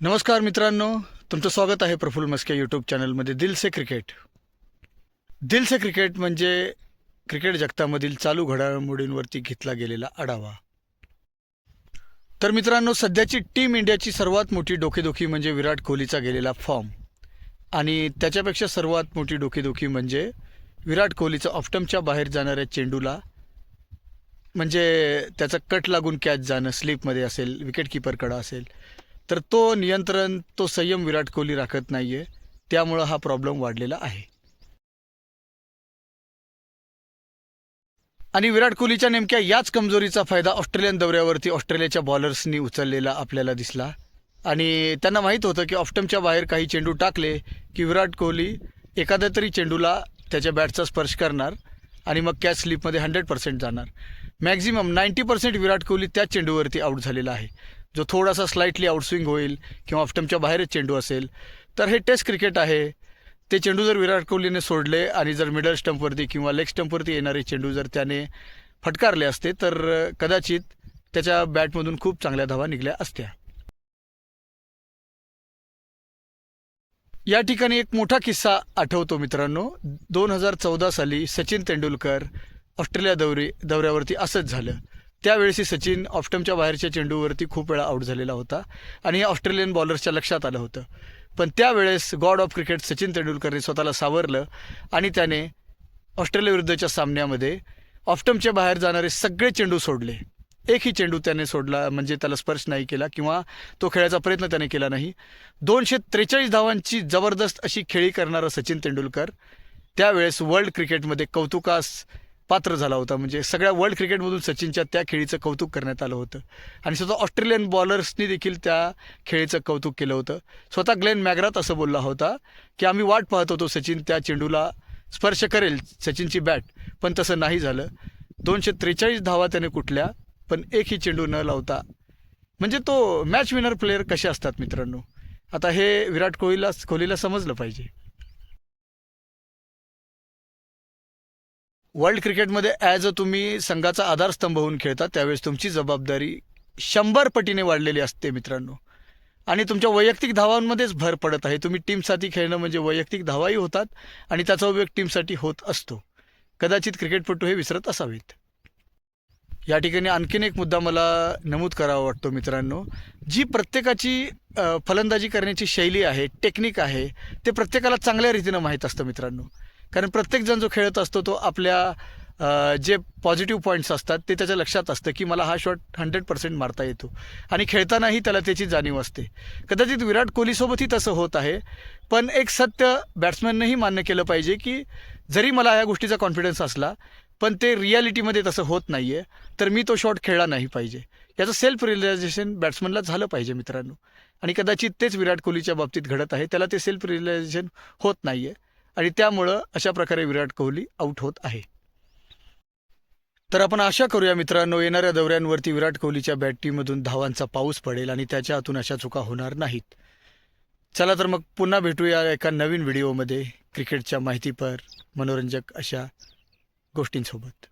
नमस्कार मित्रांनो तुमचं स्वागत आहे प्रफुल्ल मस्के यूट्यूब चॅनलमध्ये दिल से क्रिकेट दिल से क्रिकेट म्हणजे क्रिकेट जगतामधील चालू घडामोडींवरती घेतला गेलेला आढावा. तर मित्रांनो सध्याची टीम इंडियाची सर्वात मोठी डोकेदुखी म्हणजे विराट कोहलीचा गेलेला फॉर्म आणि त्याच्यापेक्षा सर्वात मोठी डोकेदुखी म्हणजे विराट कोहलीचं ऑफ्टमच्या बाहेर जाणाऱ्या चेंडूला म्हणजे त्याचा कट लागून कॅच जाणं स्लिपमध्ये असेल विकेटकीपरकडं असेल तर तो नियंत्रण तो संयम विराट कोहली राखत नाही आहे त्यामुळं हा प्रॉब्लेम वाढलेला आहे. आणि विराट कोहलीच्या नेमक्या याच कमजोरीचा फायदा ऑस्ट्रेलियन दौऱ्यावरती ऑस्ट्रेलियाच्या बॉलर्सनी उचललेला आपल्याला दिसला. आणि त्यांना माहीत होतं की ऑफ्टमच्या बाहेर काही चेंडू टाकले की विराट कोहली एखाद्या तरी चेंडूला त्याच्या बॅटचा स्पर्श करणार आणि मग कॅच स्लिपमध्ये हंड्रेड पर्सेंट जाणार. Maximum ninety percent Virat Kohli त्याच चेंडूवरती आऊट झालेला आहे. जो थोडासा स्लाइटली आउटस्विंग होईल किंवा ऑफटमच्या बाहेरच चेंडू असेल तर हे टेस्ट क्रिकेट आहे. ते चेंडू जर विराट कोहलीने सोडले आणि जर मिडल स्टंपवरती किंवा लेग स्टंपवरती येणारे चेंडू जर त्याने फटकारले असते तर कदाचित त्याच्या बॅटमधून खूप चांगल्या धावा निघल्या असत्या. या ठिकाणी एक मोठा किस्सा आठवतो मित्रांनो. दोन हजार चौदा साली सचिन तेंडुलकर ऑस्ट्रेलिया दौरी दौऱ्यावरती असंच झालं. त्यावेळेस सचिन ऑफ्टमच्या बाहेरच्या चेंडूवरती खूप वेळा आऊट झालेला होता आणि हे ऑस्ट्रेलियन बॉलर्सच्या लक्षात आलं होतं. पण त्यावेळेस गॉड ऑफ क्रिकेट सचिन तेंडुलकरने स्वतःला सावरलं आणि त्याने ऑस्ट्रेलियाविरुद्धच्या सामन्यामध्ये ऑफ्टमच्या बाहेर जाणारे सगळे चेंडू सोडले. एकही चेंडू त्याने सोडला म्हणजे त्याला स्पर्श नाही केला किंवा तो खेळायचा प्रयत्न त्याने केला नाही. दोनशे त्रेचाळीस धावांची जबरदस्त अशी खेळी करणारा सचिन तेंडुलकर त्यावेळेस वर्ल्ड क्रिकेटमध्ये कौतुकास पात्र झाला होता. म्हणजे सगळ्या वर्ल्ड क्रिकेटमधून सचिनच्या त्या खेळीचं कौतुक करण्यात आलं होतं. आणि स्वतः ऑस्ट्रेलियन बॉलर्सनी देखील त्या खेळीचं कौतुक केलं होतं. स्वतः ग्लेन मॅग्रात असं बोलला होता की आम्ही वाट पाहत होतो सचिन त्या चेंडूला स्पर्श करेल सचिनची बॅट पण तसं नाही झालं. दोनशे त्रेचाळीस धावा त्याने कुठल्या पण एकही चेंडू न लावता. म्हणजे तो मॅच विनर प्लेअर कसे असतात मित्रांनो? आता हे विराट कोहलीला कोहलीला समजलं पाहिजे. वर्ल्ड क्रिकेटमध्ये ॲज अ तुम्ही संघाचा आधारस्तंभ होऊन खेळता त्यावेळेस तुमची जबाबदारी शंभर पटीने वाढलेली असते मित्रांनो. आणि तुमच्या वैयक्तिक धावांमध्येच भर पडत आहे. तुम्ही टीमसाठी खेळणं म्हणजे वैयक्तिक धावाही होतात आणि त्याचा उपयोग टीमसाठी होत असतो. कदाचित क्रिकेटपटू हे विसरत असावेत. या ठिकाणी आणखीन एक मुद्दा मला नमूद करावा वाटतो मित्रांनो. जी प्रत्येकाची फलंदाजी करण्याची शैली आहे टेक्निक आहे ते प्रत्येकाला चांगल्या रीतीनं माहीत असतं मित्रांनो. कारण प्रत्येकजण जो खेळत असतो तो आपल्या जे पॉझिटिव्ह पॉईंट्स असतात ते त्याच्या लक्षात असतं की मला हा शॉट हंड्रेड पर्सेंट मारता येतो. आणि खेळतानाही त्याला त्याची जाणीव असते. कदाचित विराट कोहलीसोबतही तसं होत आहे पण एक सत्य बॅट्समॅननंही मान्य केलं पाहिजे की जरी मला या गोष्टीचा कॉन्फिडन्स असला पण ते रियालिटीमध्ये तसं होत नाही आहे तर मी तो शॉट खेळला नाही पाहिजे. याचं सेल्फ रिअलायझेशन बॅट्समनला झालं पाहिजे मित्रांनो. आणि कदाचित तेच विराट कोहलीच्या बाबतीत घडत आहे त्याला ते सेल्फ रिअलायझेशन होत नाही आहे आणि त्यामुळं अशा प्रकारे विराट कोहली आऊट होत आहे. तर आपण आशा करूया मित्रांनो येणाऱ्या दौऱ्यांवरती विराट कोहलीच्या बॅटीमधून धावांचा पाऊस पडेल आणि त्याच्या हातून अशा चुका होणार नाहीत. चला तर मग पुन्हा भेटूया एका नवीन व्हिडिओमध्ये क्रिकेटच्या माहितीपर मनोरंजक अशा गोष्टींसोबत.